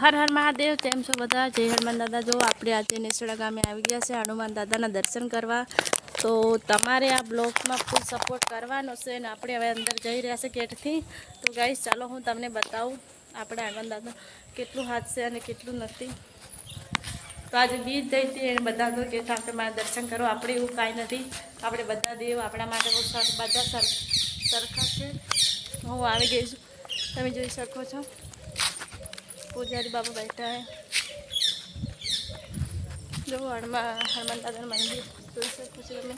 હર હર મહાદેવ, કેમ છો બધા? જય હનુમાન દાદા. જો આપણે આજે નેસડા ગામે આવી ગયા છે હનુમાન દાદાના દર્શન કરવા. તો તમારે આ બ્લોગમાં ફૂલ સપોર્ટ કરવાનો છે અને આપણે હવે અંદર જઈ રહ્યા છે ગેટથી. તો ગાઈશ ચાલો હું તમને બતાવું આપણે હનુમાન દાદા કેટલું હાથ છે અને કેટલું નથી. તો આજે બીજ જઈ હતી એને બધા તો કે આપણે મારા દર્શન કરો. આપણે એવું કાંઈ નથી. આપણે બધા દેવ આપણા માટે બહુ બધા સર સરખા છે. હું આવી ગઈ છું. તમે જોઈ શકો છો. પૂજારી બાબા બેઠા હે. હનુમાન હનુમાન દાદાનું મંદિર જોઈ શકો છો તમે.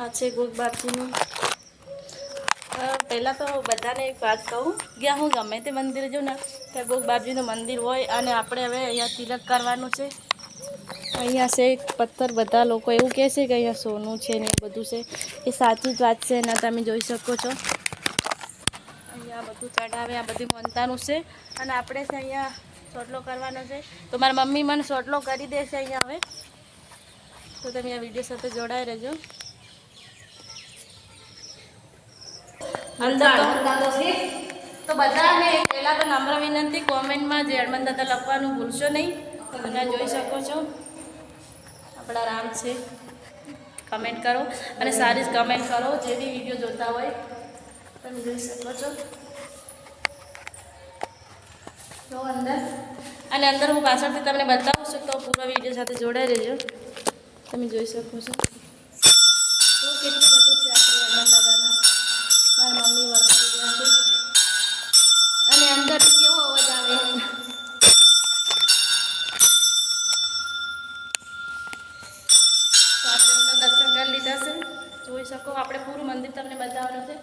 આ છે ગોગબાપજીનું પહેલાં તો બધાને એક વાત કહું. ગયા હું ગમે તે મંદિરે જો ને, ત્યાં ગોગબાપજીનું મંદિર હોય અને આપણે હવે અહીંયા તિલક કરવાનું છે. અહીંયા છે પથ્થર બધા લોકો એવું કહે છે કે અહીંયા સોનું છે ને બધું છે. એ સાચી જ વાત છે, એના તમે જોઈ શકો છો. અહીંયા બધું ચડાવે આ બધું મનતાનું છે. અને આપણે છે અહીંયા સોટલો કરવાનો છે. તો મારા મમ્મી મને સોટલો કરી દેશે અહીંયા હવે. તો તમે આ વીડિયો સાથે જોડાઈ રહેજો. અંદર તો બધાને પહેલાં તો નમ્ર વિનંતી કોમેન્ટમાં જે હનુમાન દાદા લખવાનું ભૂલશો નહીં. બધા જોઈ શકો છો. આપણા રામ છે. કમેન્ટ કરો અને સારી જ કમેન્ટ કરો. જે બી વીડિયો જોતા હોય, તમે જોઈ શકો છો. જો અંદર. અને અંદર હું પાછળથી તમને બતાવું છું તો પૂરો વીડિયો સાથે જોડાઈ રહેજો. તમે જોઈ શકો છો. તો કેટલું બધું છે આપણે હનુમાન દાદાનું મારા મમ્મી વરસાડી રહ્યા છે અને અંદરથી કેવો અવાજ આવે તો આપણે અંદર દર્શન કરી લીધા છે જોઈ શકો. આપણે પૂરું મંદિર તમને બતાવવાનું છે.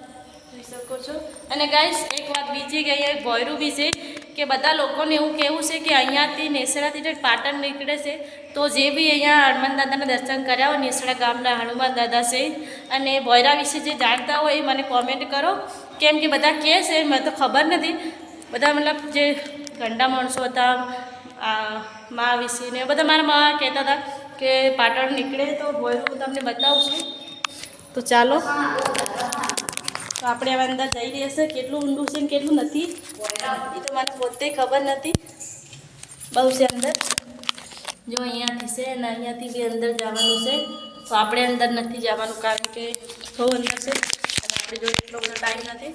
જોઈ શકો છો. અને ગાઈસ એક વાત બીજી ગઈ ભોયરું બી છે કે બધા લોકોને એવું કહેવું છે કે અહીંયાથી નેસડાથી જે પાટણ નીકળે છે, તો જે બી અહીંયા હનુમાન દાદાના દર્શન કર્યા હોય, નેસડા ગામના હનુમાન દાદા છે, અને ભોયરા વિશે જે જાણતા હોય એ મને કોમેન્ટ કરો. કેમ કે બધા કહે છે, મને તો ખબર નથી. બધા મતલબ જે ગંડા માણસો હતા મા વિશે ને બધા મારા મા કહેતા હતા કે પાટણ નીકળે તો ભોયરું તમને બતાવું છું. તો ચાલો. તો આપણે હવે અંદર જઈ રહ્યા છે. કેટલું ઊંડું છે ને કેટલું નથી. એ તો મને પોતે ખબર નથી. બહુ છે અંદર. જો અહીંયાથી છે અને અહીંયાથી બી અંદર જવાનું છે. તો આપણે અંદર નથી જવાનું કારણ કે બહુ અંદર છે. અને આપણે જો એટલો બધો ટાઈમ નથી.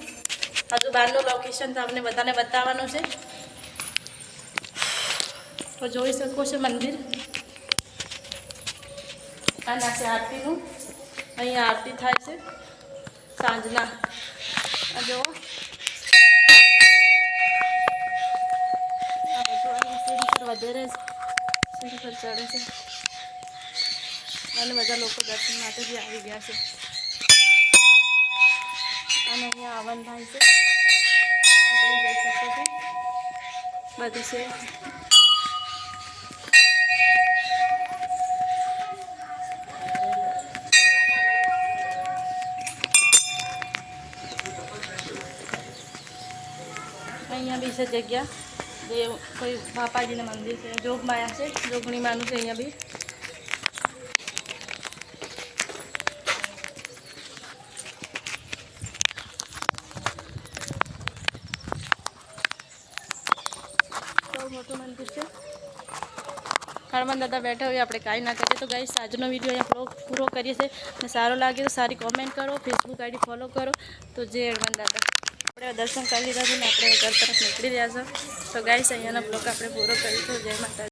હજુ બહારનું લોકેશન તો આપણે બધાને બતાવવાનું છે. તો જોઈ શકો છો મંદિર. અને છે આરતીનું. અહીંયા આરતી થાય છે. સાંજના. પર વધારે સીડી પર ચડે છે. અને બધા લોકો દર્શન માટે બી આવી ગયા છે. અને અહીંયા હવન થાય છો. બધું છે. અહીંયા બી છે જગ્યા. જે કોઈ બાપાજીનું મંદિર છે. જોગમાયા છે. જોગણી માનું છે અહીંયા બી. મોટું મંદિર છે. હનુમાન દાદા બેઠા હોય, આપણે કાંઈ ના કરીએ. તો ગાઈસ આજનો વીડિયો અહીંયા પૂરો કરીએ છીએ. અને સારો લાગે તો સારી કોમેન્ટ કરો ફેસબુક આઈડી ફોલો કરો. તો જે હનુમાન દાદા. આપણે દર્શન કરી લીધા છે ને આપણે ઘર તરફ નીકળી રહ્યા છે. તો ગાઈસ અહીંયાનો બ્લોક આપણે પૂરો કરીશું જય માતા